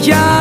ya